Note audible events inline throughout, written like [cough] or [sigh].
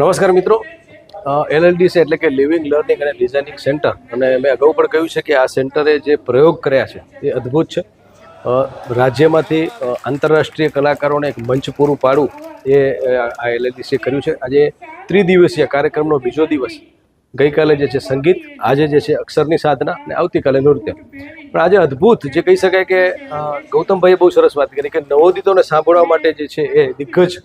નમસ્કાર મિત્રો. એલએલડીસી એટલે કે લિવિંગ લર્નિંગ અને ડિઝાઇનિંગ સેન્ટર અને મેં અગાઉ પણ કહ્યું છે કે આ સેન્ટરે જે પ્રયોગ કર્યા છે, એ અદ્ભુત છે. રાજ્યમાંથી આંતરરાષ્ટ્રીય કલાકારોને એક મંચ પૂરું પાડવું એ આ એલએલડીસીએ કર્યું છે. આજે ત્રિદિવસીય કાર્યક્રમનો બીજો દિવસ. ગઈકાલે જે છે સંગીત, આજે જે છે અક્ષરની સાધના અને આવતીકાલે નૃત્ય. પણ આજે અદ્ભુત જે કહી શકાય કે ગૌતમભાઈએ બહુ સરસ વાત કરી કે નવોદિતોને સાંભળવા માટે જે છે એ દિગ્ગજ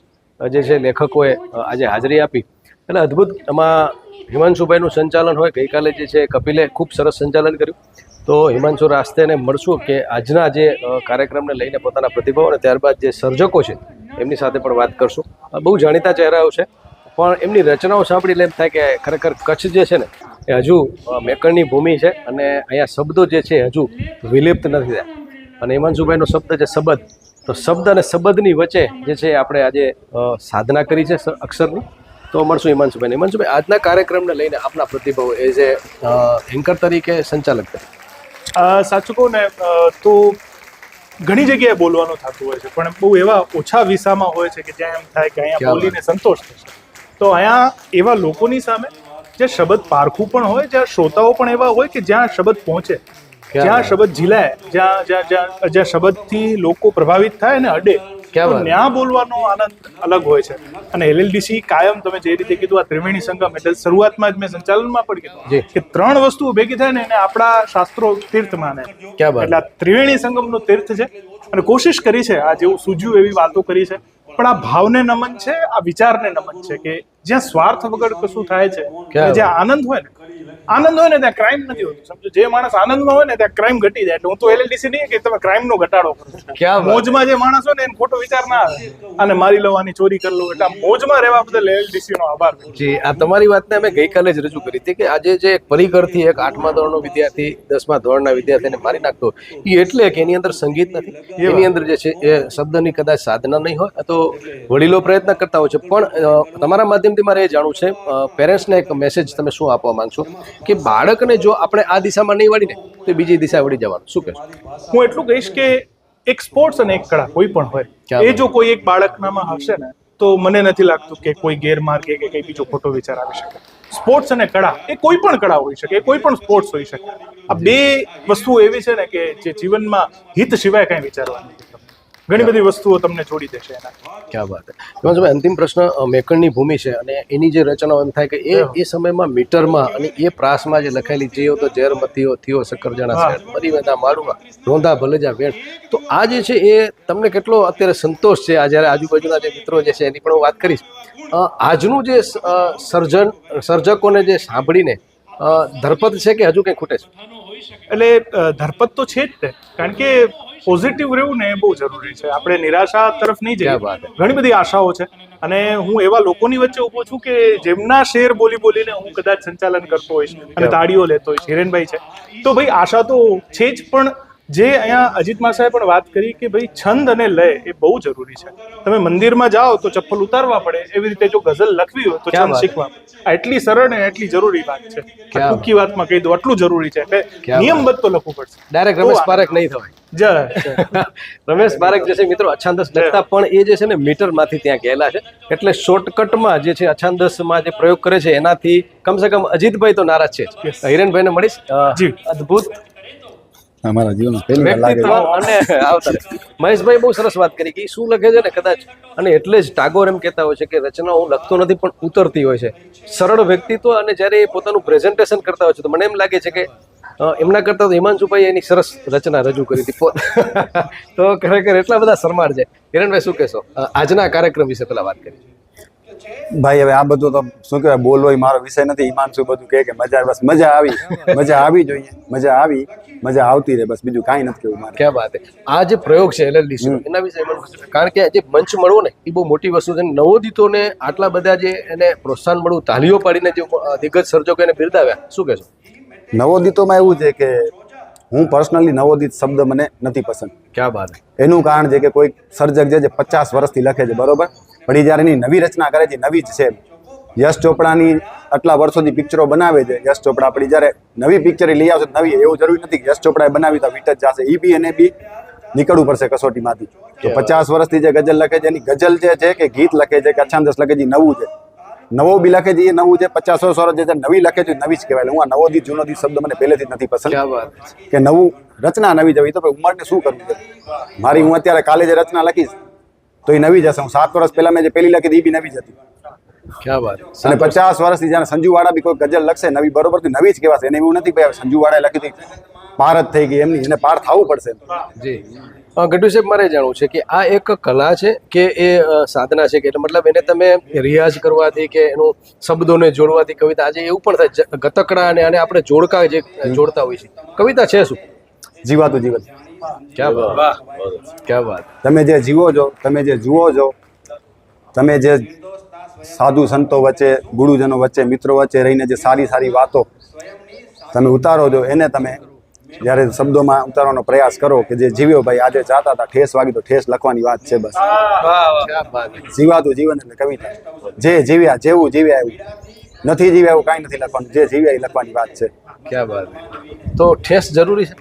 જે છે લેખકોએ આજે હાજરી આપી. એટલે અદ્ભુત એમાં હિમાંશુભાઈનું સંચાલન હોય, ગઈકાલે જે છે કપિલે ખૂબ સરસ સંચાલન કર્યું. તો હિમાંશુ રાસ્તેને મળશું કે આજના જે કાર્યક્રમને લઈને પોતાના પ્રતિભાવ અને ત્યારબાદ જે સર્જકો છે, એમની સાથે પણ વાત કરશું. બહુ જાણીતા ચહેરાઓ છે, પણ એમની રચનાઓ સાંભળીને એમ થાય કે ખરેખર કચ્છ જે છે ને, એ હજુ મેકણની ભૂમિ છે અને અહીંયા શબ્દો જે છે હજુ વિલિપ્ત નથી થયા. અને હિમાંશુભાઈનો શબ્દ છે શબ્દ તો શબ્દ અને શબ્દની વચ્ચે જે છે આપણે આજે સાધના કરી છે અક્ષરની. તો મળશું હિમાંશુભાઈ હિમાંશુભાઈ આજના કાર્યક્રમને લઈને આપના પ્રતિભાવ એઝ એ એન્કર તરીકે સંચાલક તરીકે. સાચું કહું ને તો ઘણી જગ્યાએ બોલવાનું થતું હોય છે પણ બહુ એવા ઓછા વિસામાં હોય છે કે જ્યાં એમ થાય કે અહીંયા બોલીને સંતોષ થશે. તો અહીંયા એવા લોકોની સામે જે શબ્દ પારખું પણ હોય જ્યાં શ્રોતાઓ પણ એવા હોય કે જ્યાં શબ્દ પહોંચે જ્યાં શબ્દ ઝીલાય જ્યાં જ્યાં જ્યાં જ્યાં શબ્દથી લોકો પ્રભાવિત થાય ને અડે ત્યાં બોલવાનો આનંદ અલગ હોય છે. અને એલએલડીસી કાયમ તમે જે રીતે કીધું આ ત્રિવેણી સંગમ એટલે શરૂઆતમાં જ મેં સંચાલનમાં પણ કીધું કે ત્રણ વસ્તુ ભેગી થાય ને એને આપણા શાસ્ત્રો તીર્થ માને. એટલે આ ત્રિવેણી સંગમનું તીર્થ છે. અને કોશિશ કરી છે આ જેવું સૂજ્યું એવી વાતો કરી છે. પણ આ ભાવને નમન છે આ વિચારને નમન છે કે જ્યાં સ્વાર્થ વગર કશું થાય છે જ્યાં આનંદ હોય ને આનંદ હોય ને ત્યાં ક્રાઇમ નથી હોતું. સમજો જે માણસ આનંદમાં હોય ને ત્યાં ક્રાઇમ ઘટી જાય. એટલે હું તો એલએલડીસી નહીં કે તમે ક્રાઇમ નો ઘટાડો કરો. મોજમાં જે માણસ હોય ને એને ખોટો વિચાર ના આવે. અને મારી લેવાની ચોરી કરી લો એટલે મોજમાં રહેવા બદલ એલએલડીસી નો આભાર જી આ તમારી વાતને અમે ગઈકાલે જ રજૂ કરી હતી કે આજે જે એક પરિઘરથી એક આઠમા ધોરણનો વિદ્યાર્થી દસમા ધોરણના વિદ્યાર્થીને મારી નાખતો. એ એટલે કે એની અંદર સંગીત નથી. એની અંદર જે છે એ શબ્દની કદાચ સાધના નહીં હોય તો વડીલો પ્રયત્ન કરતા હોય છે. પણ તમારા તમારા માધ્યમથી મારે એ જાણવું છે. પેરેન્ટ્સને એક મેસેજ તમે શું આપવા માંગશો? કે બાળકને જો આપણે આ દિશામાં નહીં વળીને તો બીજી દિશા વળી જવાનું. શું કહેશો? હું એટલું કહીશ કે એક સ્પોર્ટ્સ અને એક કળા કોઈ પણ હોય. એ જો કોઈ એક બાળકનામાં હશે ને તો મને નથી લાગતું કે કોઈ ગેરમાર્ગે કે કઈ બીજો ખોટો વિચાર આવી શકે. સ્પોર્ટ્સ અને કળા એ કોઈ પણ કળા હોઈ શકે કોઈ પણ સ્પોર્ટ્સ હોઈ શકે. આ બે વસ્તુ એવી છે ને કે જે જીવનમાં હિત સિવાય કાંઈ વિચારવાનું. ઘણી બધી વસ્તુઓ તમને છોડી દેશે એના. ક્યાં વાત એમાં અંતિમ પ્રશ્ન મેકણની ભૂમિ છે અને એની જે રચનાઓ એમ થાય કે એ એ સમયમાં મીટરમાં અને એ પ્રાસમાં જે લખાયેલી જેઓ તો ઝેર મથીઓ થયો સક્કરજણા. શેઠ મરી માળુમાં રોંધા ભલેજા વેણ. તો આ જે છે એ તમને કેટલો અત્યારે સંતોષ છે આ જ્યારે આજુબાજુના જે મિત્રો જે છે એની પણ હું વાત કરીશ. આજનું જે સર્જન સર્જકોને જે સાંભળીને ધરપત છે કે હજુ કંઈ ખૂટે છે? એટલે ધરપત તો છે જ તે. કારણ કે પોઝિટિવ રહેવું ને એ બહુ જરૂરી છે. આપણે નિરાશા તરફ નહીં જઈએ. ઘણી બધી આશાઓ છે. અને હું એવા લોકોની વચ્ચે ઊભો છું કે જેમના શેર બોલી બોલીને હું કદાચ સંચાલન કરતો હોઈશ અને તાળીઓ લેતો હોઈશ. હિરેનભાઈ છે. તો ભાઈ આશા તો છે જ પણ જે અહીંયા અજીત માસાએ પણ વાત કરી કે ભાઈ છંદ અને લય એ બહુ જરૂરી છે. તમે મંદિરમાં જાઓ તો ચપ્પલ ઉતારવા પડે એવી રીતે જો ગઝલ લખવી હોય તો છંદ શીખવા એટલી સરળ અને એટલી જરૂરી વાત છે. ટૂંકી વાતમાં કહી દઉં આટલું જરૂરી છે. એટલે નિયમબદ્ધ તો લખવું પડશે. ડાયરેક્ટ રમેશ પારેખ નહીં. થવાય જય. [laughs] રમેશ પારેખ જે છે મિત્રો અછાંદસ લખતા પણ એ જે છે ને મીટરમાંથી ત્યાં ગયેલા છે. એટલે શોર્ટકટમાં જે છે અછાંદસમાં જે પ્રયોગ કરે છે એનાથી કમસે કમ અજીતભાઈ તો નારાજ છે. હિરેનભાઈને મળીશ. અદ્ભુત અમારા જીવનમાં પહેલી વાર અને આવતા મહેશભાઈ બહુ સરસ વાત કરી કે શું લખે છે ને કદાચ? અને એટલે જ ટાગોર એમ કહેતા હોય છે કે રચના હું લખતો નથી પણ ઉતરતી હોય છે. સરળ વ્યક્તિત્વ અને જ્યારે એ પોતાનું પ્રેઝન્ટેશન કરતા હોય છે તો મને એમ લાગે છે કે એમના કરતા તો હિમાંશુભાઈ એની સરસ રચના રજૂ કરી હતી. [laughs] તો ખરેખર એટલા બધા શરમાળ છે. હિરણભાઈ શું કહેશો? આજના કાર્યક્રમ વિશે પેલા વાત કરી ભાઈ હવે આ બધું તો શું કહેવાય બોલવો મારો વિષય નથી. ઈમાન શું બધું કહે કે મજા બસ મજા આવી. મજા આવી જોઈએ. મજા આવી. મજા આવતી રહે. બસ બીજું કાંઈ નથી કેવું મારે. ક્યાં વાત આ જે પ્રયોગ છે એલએલડીસી એના વિશે. કારણ કે જે મંચ મળવો ને એ બહુ મોટી વસ્તુ છે. નવોદિતોને આટલા બધા જે એને પ્રોત્સાહન મળવું તાલીઓ પાડીને જે દિગ્ગજ સર્જકો એને બિરદાવ્યા શું કહેશો? નવોદિતોમાં એવું છે કે હું પર્સનલી નવોદિત શબ્દ મને નથી પસંદ. ક્યાં વાત એનું કારણ છે કે કોઈ સર્જક જે પચાસ વર્ષથી લખે છે બરોબર? પણ એ જ્યારે એની નવી રચના કરે છે નવી જ છે. યશ ચોપડાની આટલા વર્ષોથી પિક્ચરો બનાવે છે. યશ ચોપડા આપણી જ્યારે નવી પિક્ચર લઈ આવશે નવી એવું જરૂરી નથી યશ ચોપડાએ બનાવી તો વીટ જ જશે. એ બી એને બી નીકળવું પડશે કસોટીમાંથી. તો પચાસ વર્ષથી જે ગઝલ લખે છે એની ગઝલ જે છે કે ગીત લખે છે કે અછાંદસ લખે છે નવું છે. નવો બી લખે છે એ નવું છે. પચાસ વર્ષ વર્ષ જે નવી લખે છે નવી જ કહેવાય. હું આ નવો દી જૂનો દી શબ્દ મને પહેલેથી જ નથી પસંદ. કે નવું રચના નવી જવી તો ઉંમરને શું કરવું છે? મારી હું અત્યારે કાલે જે રચના લખીશ તો એ નવી જશે હું સાત વર્ષ પહેલા મેં જે પહેલી લખી હતી એ બી નવી જ હતી. ક્યાં વાત. અને પચાસ વર્ષથી જ્યારે સંજુવાળા બી કોઈ ગઝલ લખશે નવી બરોબર નવી જ કહેવાશે. એને એવું નથી ભાઈ સંજુવાળાએ લખી હતી પાર જ થઈ ગઈ એમની એને પાર થવું પડશે. જી. ગઢુ સાહેબ મારે જાણવું છે કે આ એક કલા છે કે એ સાધના છે કે એટલે મતલબ એને તમે રિયાઝ કરવાથી કે એનું શબ્દોને જોડવાથી કવિતા આજે એવું પણ થાય ગતકડા અને આને આપણે જોડકા જે જોડતા હોય છે કવિતા છે શું? જીવાતું જીવન. ક્યાં વાત? ક્યાં વાત? તમે જે જીવો છો તમે જે જુઓ છો તમે જે સાધુ સંતો વચ્ચે ગુરુજનો વચ્ચે મિત્રો વચ્ચે રહીને જે સારી સારી વાતો તમે ઉતારો છો એને તમે જ્યારે શબ્દોમાં ઉતારવાનો પ્રયાસ કરો કે જે જીવ્યો ભાઈ આજે ચાહતા હતા ઠેસ વાગી તો ઠેસ લખવાની વાત છે બસ. જીવાતું જીવન એટલે કવિતા. જે જીવ્યા જેવું જીવ્યા એવું. નથી જીવ્યા એવું કાંઈ નથી લખવાનું જે જીવ્યા એ લખવાની વાત છે. ક્યાં વાત? તો ઠેસ જરૂરી છે?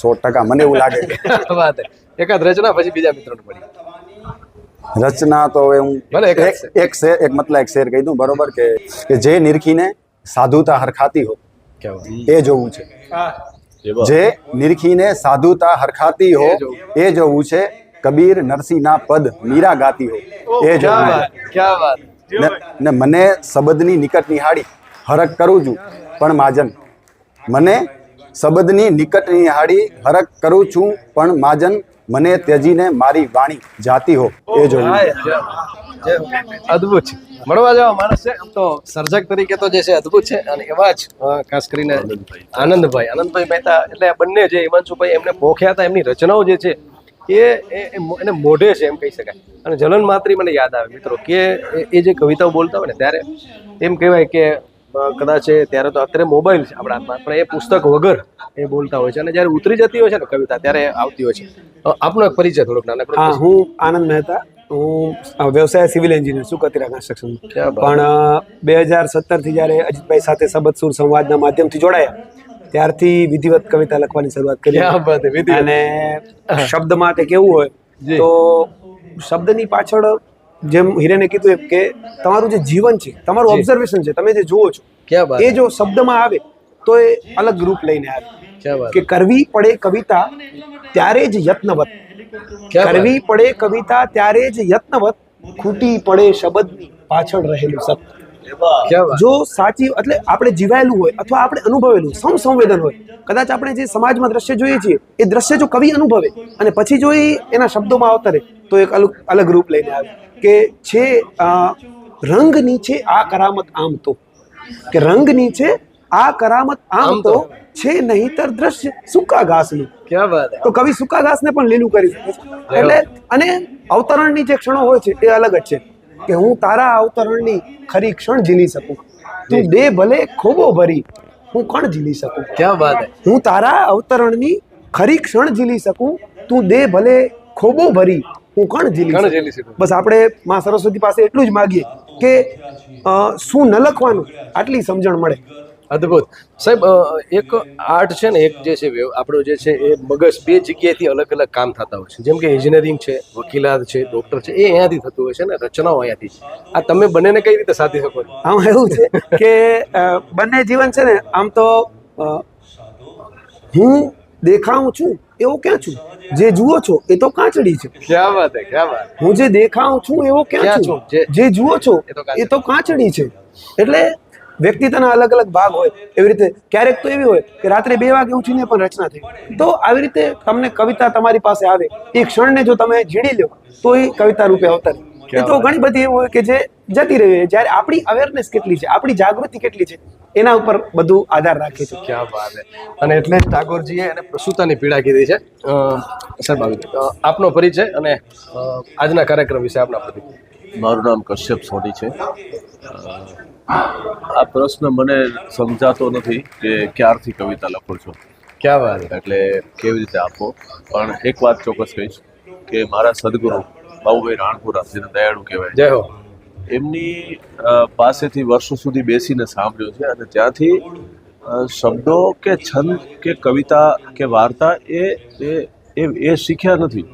સો ટકા મને એવું લાગે છે. [laughs] વાત એકાદ રચના પછી બીજા મિત્રોને પડી રચના તો હવે હું ભલે એક શેર એક મતલબ એક શેર કહી દઉં બરોબર? કે કે જે નિરખીને સાધુતા હરખાતી હો. એ જોવું છે. જે નિરખીને સાધુતા હરખાતી હો એ જોવું. છે કબીર નરસિંહના પદ મીરા ગાતી હો. એ જોવું ને મને શબ્દની નિકટ નિહાળી હરક કરું છું પણ માજન. મને શબ્દની નિકટ નિહાળી હરક કરું છું, પણ માજન મને ત્યજીને મારી વાણી જાતી હો. એ જોયું. અદ્ભુત મળવા જવા માણસ છે. આમ તો સર્જક તરીકે તો જે છે અદ્ભુત છે. અને એવા જ ખાસ કરીને આનંદભાઈ. આનંદભાઈ મહેતા એટલે બંને જે હિમાંશુભાઈ એમને પોખ્યા હતા, એમની રચનાઓ જે છે, એ એને મોઢે છે એમ કહી શકાય. અને જલન માત્રી મને યાદ આવે, મિત્રો. કે એ- જે કવિતાઓ બોલતા હોય ને, ત્યારે એમ કહેવાય કે કદાચ એ ત્યારે તો અત્યારે મોબાઈલ છે આપણા હાથમાં. પણ એ પુસ્તક વગર એ બોલતા હોય છે. અને જ્યારે ઉતરી જતી હોય છે ને કવિતા ત્યારે આવતી હોય છે. તો આપનો એક પરિચય થોડોક નાનકડો હા હું આનંદ મહેતા. હું વ્યવસાય સિવિલ એન્જિનિયર છું કતિરા કન્સ્ટ્રક્શન પણ બે હજાર સત્તરથી જ્યારે અજીતભાઈ સાથે સબત સુર સંવાદના માધ્યમથી જોડાયા ત્યારથી વિધિવત કવિતા લખવાની શરૂઆત કરી. અને શબ્દમાં કે કેવું હોય તો શબ્દની પાછળ જેમ હિરેને કીધું એમ કે તમારું જે જીવન છે તમારું ઓબ્ઝર્વેશન છે તમે જે જુઓ છો એ જો શબ્દમાં આવે તો એ અલગ રૂપ લઈને આવે. કે કરવી પડે કવિતા ત્યારે જ યત્નવત. કરવી પડે કવિતા ત્યારે જ યત્નવત. ખૂટી પડે શબ્દની પાછળ રહેલું સત્ય. જો સાચી એટલે આપણે જીવાયેલું હોય અથવા આપણે અનુભવેલું સમસંવેદન હોય કદાચ આપણે જે સમાજમાં દ્રશ્ય જોઈએ છીએ એ દ્રશ્ય જો કવિ અનુભવે અને પછી જો એ એના શબ્દોમાં અવતરે તો એક અલગ અલગ રૂપ લઈને આવે. કે છે રંગ નીચે આ કરામત આમ તો. કે રંગ નીચે આ કરામત આમ તો. તો. છે નહીતર દ્રશ્ય સૂકા ઘાસનું. ક્યાં વાત તો કવિ સૂકા ઘાસને પણ લીલું કરી શકે છે. એટલે અને અવતરણની જે ક્ષણો હોય છે એ અલગ જ છે. કે હું તારા અવતરણની ખરી ક્ષણ ઝીલી શકું. તું દે ભલે ખોબો ભરી હું કણ ઝીલી શકું. ક્યાં વાત હું તારા અવતરણની ખરી ક્ષણ ઝીલી શકું તું દે ભલે ખોબો ભરી હું કણ ઝીલી. બસ આપણે માં સરસ્વતી પાસે એટલું જ માગીએ કે શું ન લખવાનું? આટલી સમજણ મળે. અદ્ભુત. સાહેબ એક આર્ટ છે ને એક જે છે આપણો જે છે એ મગજ બે જગ્યાએથી અલગ અલગ કામ થતા હોય છે. જેમ કે એન્જિનિયરિંગ છે વકીલાત છે ડોક્ટર છે એ અહીંયાથી થતું હોય છે ને રચનાઓ અહીંયાથી આ તમે બંનેને કઈ રીતે સાધી શકો છો? આમ એવું છે કે બંને જીવન છે ને આમ તો હું દેખાઉં છું એવો ક્યાં છું? જે જુઓ છો એ તો કાચડી છે. ક્યાં વાત હે ક્યાં વાત હું? જે દેખાઉં છું એવો ક્યાં છું? જે- જુઓ છો એ તો કાચડી. એ તો કાચડી છે. એટલે વ્યક્તિત્વના અલગ અલગ ભાગ હોય. એવી રીતે ક્યારેક તો એવી હોય કે રાત્રે બે વાગે ઉઠીને પણ રચના થઈ તો આવી રીતે તમને કવિતા તમારી પાસે આવે. એ ક્ષણને જો તમે જીણી લો તો એ કવિતા રૂપે અવતરે. એ તો ઘણી બધી એવું હોય કે જે જતી રહી હોય જ્યારે આપણી અવેરનેસ કેટલી છે આપણી જાગૃતિ કેટલી છે એના ઉપર બધું આધાર રાખે છે. ક્યાં વાત અને એટલે જ ટાગોરજીએ એને પ્રસૂતાની પીડા કીધી છે. સાહેબ આવી આપનો પરિચય અને આજના કાર્યક્રમ વિશે આપના પ્રતિ. મારું નામ કશ્યપ સોની છે. આ પ્રશ્ન મને સમજાતો નથી કે ક્યારથી કવિતા લખો છો. ક્યાં વાત એટલે કેવી રીતે આપો? પણ એક વાત ચોક્કસ કહીશ કે મારા સદગુરુ બાબુભાઈ રાણપુરા જેને દયાળુ કહેવાય. જય હો. એમની પાસેથી વર્ષો સુધી બેસીને સાંભળ્યો છે અને ત્યાંથી શબ્દો કે છંદ કે કવિતા કે વાર્તા એ એ એ શીખ્યા નથી.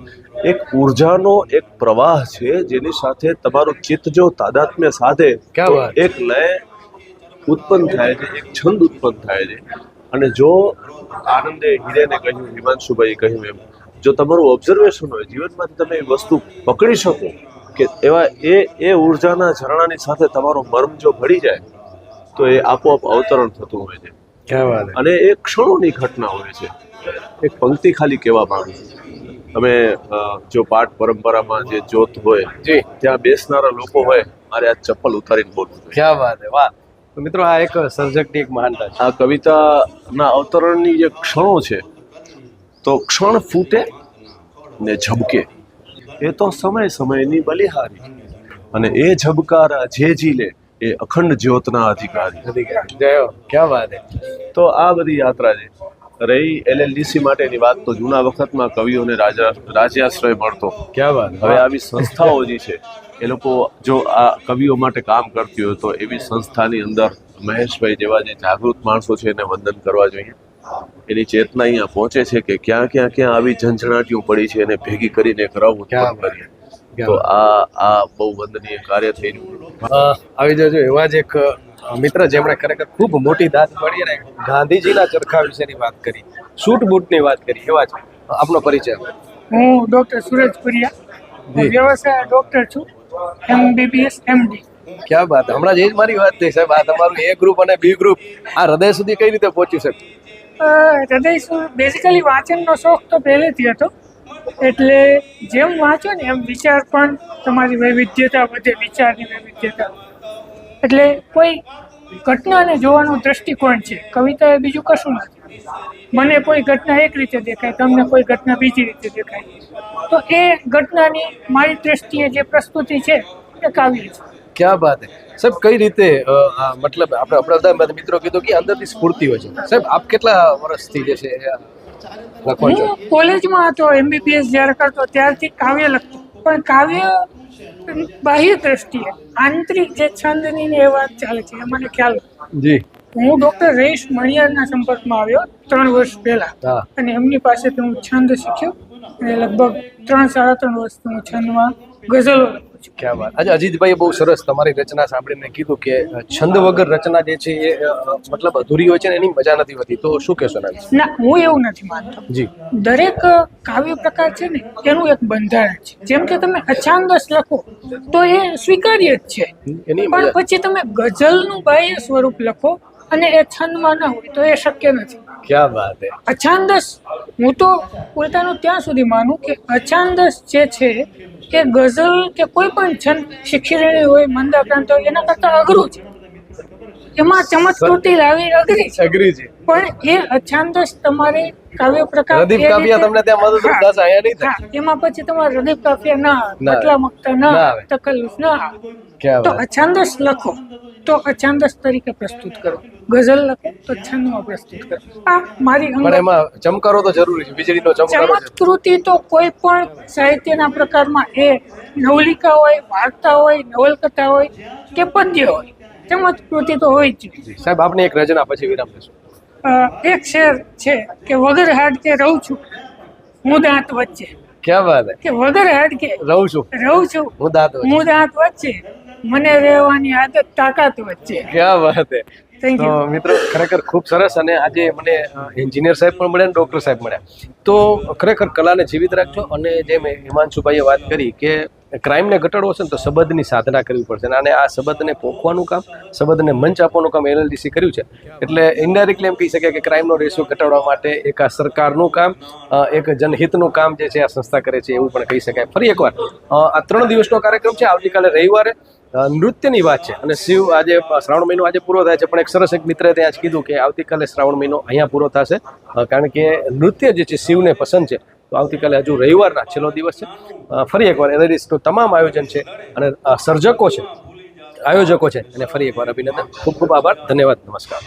એક ઉર્જાનો એક પ્રવાહ છે જેની સાથે તમારું ચિત્ત જો તાદાત્મ્ય સાધે. એક લય ઉત્પન્ન થાય છે એક છંદ ઉત્પન્ન થાય છે. અને જો આનંદે હિરેને કહ્યું હિમાંશુભાઈ કહ્યું એમ જો તમારું ઓબ્ઝર્વેશન હોય જીવનમાંથી તમે એ વસ્તુ પકડી શકો કે એવા એ એ ઉર્જાના ઝરણાની સાથે તમારો મર્મ જો ભળી જાય તો એ આપોઆપ અવતરણ થતું હોય છે. અને એ ક્ષણોની ઘટના હોય છે. એક પંક્તિ ખાલી કહેવા માંગુ. તમે જો પાઠ પરંપરામાં જે જોત હોય ત્યાં બેસનારા લોકો હોય મારે આ ચપ્પલ ઉતારીને બોલવું ક્યાં વાત વાહ. મિત્રો આ એક સર્જકની એક મહાનતા છે. આ કવિતાના અવતરણની જે ક્ષણો છે તો ક્ષણ ફૂટે ને ઝબકે. એ તો સમય સમયની બલિહારી. અને એ ઝબકારા જે ઝીલે એ અખંડ જ્યોતના અધિકારી. ક્યાં વાત તો આ બધી યાત્રા છે. રહી એલએલડીસી માટેની વાત તો જૂના વખતમાં કવિઓને રાજા રાજ્યાશ્રય મળતો. ક્યાં વાત હવે આવી સંસ્થાઓ જે છે એ લોકો જો આ કવિઓ માટે કામ કરતી હોય તો એવી સંસ્થાની અંદર મહેશભાઈ જેવા જે જાગૃત માણસો છે એને વંદન કરવા જોઈએ. એની ચેતના અહીંયા પહોંચે છે કે ક્યાં ક્યાં ક્યાં આવી ઝંઝણાટીઓ પડી છે એને ભેગી કરીને ઉત્પન્ન કરીએ. તો આ આ બહુ વંદનીય કાર્ય થઈ રહ્યું આવી જજો એવા જ એક મિત્ર જેમણે ખરેખર ખૂબ મોટી દાદ પડી અને ગાંધીજીના ચરખા વિશેની વાત કરી. સૂટ બૂટની વાત કરી એવા જ. આપનો પરિચય હું ડોક્ટર સુરેજ પુરિયા. વ્યવસાય ડોક્ટર છું એમબીબીએસ એમડી. ક્યાં વાત? હમણાં જ એ જ મારી વાત થઈ સાહેબ. આ તમારું એ ગ્રુપ અને બી ગ્રુપ આ હૃદય સુધી કઈ રીતે પહોંચ્યું સાહેબ? હૃદય બેઝિકલી વાંચનનો શોખ તો પહેલેથી હતો. એટલે જેમ વાંચો ને એમ વિચાર પણ તમારી વૈવિધ્યતા વધે, વિચારની વૈવિધ્યતા. એટલે કોઈ ઘટનાને જોવાનો દ્રષ્ટિકોણ છે. કવિતા એ બીજું કશું નથી. મને કોઈ ઘટના એક રીતે દેખાય, તમને કોઈ ઘટના બીજી રીતે દેખાય. તો એ ઘટનાની મારી દ્રષ્ટિએ જે પ્રસ્તુતિ છે, એ કાવ્ય છે. ક્યાં વાત હે? સાહેબ કઈ રીતે મતલબ આપણે આપણા બધા મિત્રો કીધું કે અંદરથી સ્ફૂર્તિ હોય છે. સાહેબ આપ કેટલા વર્ષથી જે છે હું કોલેજમાં હતો એમબીબીએસ જ્યારે કરતો ત્યારથી કાવ્ય લખતો. પણ કાવ્ય બાહ્ય દ્રષ્ટિએ આંતરિક જે છંદની ને એ વાત ચાલે છે એ મને ખ્યાલ. જી. હું ડોક્ટર રહીશ મણિયારના સંપર્કમાં આવ્યો ત્રણ વર્ષ પહેલા. અને એમની પાસેથી હું છંદ શીખ્યો. અને લગભગ ત્રણ સાડા ત્રણ વર્ષથી હું છંદમાં ગઝલો છું ક્યાં વાત? આજે અજીતભાઈએ બહુ સરસ તમારી રચના સાંભળીને કીધું કે છંદ વગર રચના જે છે એ મતલબ અધૂરી હોય છે એની મજા નથી હોતી. તો શું કહેશો ના હું એવું નથી માનતો. જી. દરેક કાવ્ય પ્રકાર છે ને એનું એક બંધારણ છે. જેમ કે તમે અછાંદસ લખો તો એ સ્વીકાર્ય જ છે. પણ પછી તમે ગઝલનું બાહ્ય સ્વરૂપ લખો અને એ છંદમાં ના હોય તો એ શક્ય નથી. ક્યાં વાત હે? અછાંદસ. હું તો ઉલટાનું ત્યાં સુધી માનું કે અછાંદસ જે છે કે ગઝલ કે કોઈ પણ છંદ શિખિરેણી હોય મંદાક્રાંત હોય એના કરતાં અઘરું છે. એમાં ચમત્કૃતિ લાવી અઘરી છે. અઘરી છે. પણ એ અછાંદસ તમારે કાવ્ય પ્રકાર પ્રદીપ કાવ્ય તમને ત્યાં મદદરૂપ થશે, અહીંયા નહીં થાય. એમાં પછી તમારે પ્રદીપ કાવ્ય ના આવે. મકતા ના. તકલ્લુફ ના તો અછાંદસ લખો. તો અછાંદસ તરીકે પ્રસ્તુત કરો. ગઝલ લખો તો છંદમાં પ્રસ્તુત કરો. આ મારી પણ એમાં ચમકારો તો જરૂરી છે વીજળીનો ચમકારો ચમત્કૃતિ તો કોઈ પણ સાહિત્યના પ્રકારમાં એ નવલિકા હોય વાર્તા હોય નવલકથા હોય કે પદ્ય હોય. ચમત્કૃતિ તો હોય જ. સાહેબ આપને એક રચના પછી વિરામ દેશું એક શેર છે કે વગર હાડકે રહું છું. હું દાંત વચ્ચે. ક્યાં વાત કે વગર હાડકે રહું છું. રહું છું. હું દાંત હું દાંત વચ્ચે. મને રહેવાની આદત તાકાત વચ્ચે. ક્યાં વાત હે? તો મિત્રો, ખરેખર ખૂબ સરસ અને આજે મને એન્જિનિયર સાહેબ પણ મળ્યા ડૉક્ટર સાહેબ મળ્યા. તો ખરેખર કલાને જીવિત રાખજો અને જેમ હિમાંશુભાઈએ વાત કરી કે ક્રાઇમને ઘટાડવો છે ને તો સબદની સાધના કરવી પડશે અને આ સબદને પોખવાનું કામ સબદને મંચ આપવાનું કામ એલએલડીસી કર્યું છે. એટલે ઇન્ડાયરેક્ટલી એમ કહી શકાય કે ક્રાઇમનો રેશિયો ઘટાડવા માટે એક આ સરકારનું કામ એક જનહિતનું કામ જે છે આ સંસ્થા કરે છે એવું પણ કહી શકાય. ફરી એકવાર આ ત્રણ દિવસનો કાર્યક્રમ છે. આવતીકાલે રવિવારે નૃત્યની વાત છે. અને શિવ આજે, શ્રાવણ મહિનો આજે પૂરો થાય છે, પણ એક સરસ એક મિત્રે ત્યાં જ કીધું કે આવતીકાલે શ્રાવણ મહિનો અહીંયા પૂરો થશે. કારણ કે નૃત્ય જે છે, શિવને પસંદ છે, તો આવતીકાલે હજુ રવિવારના છેલ્લો દિવસ છે. ફરી એકવાર એનએલડીસનું તમામ આયોજન છે અને સર્જકો છે, આયોજકો છે અને ફરી એકવાર અભિનંદન. ખૂબ ખૂબ આભાર, ધન્યવાદ, નમસ્કાર.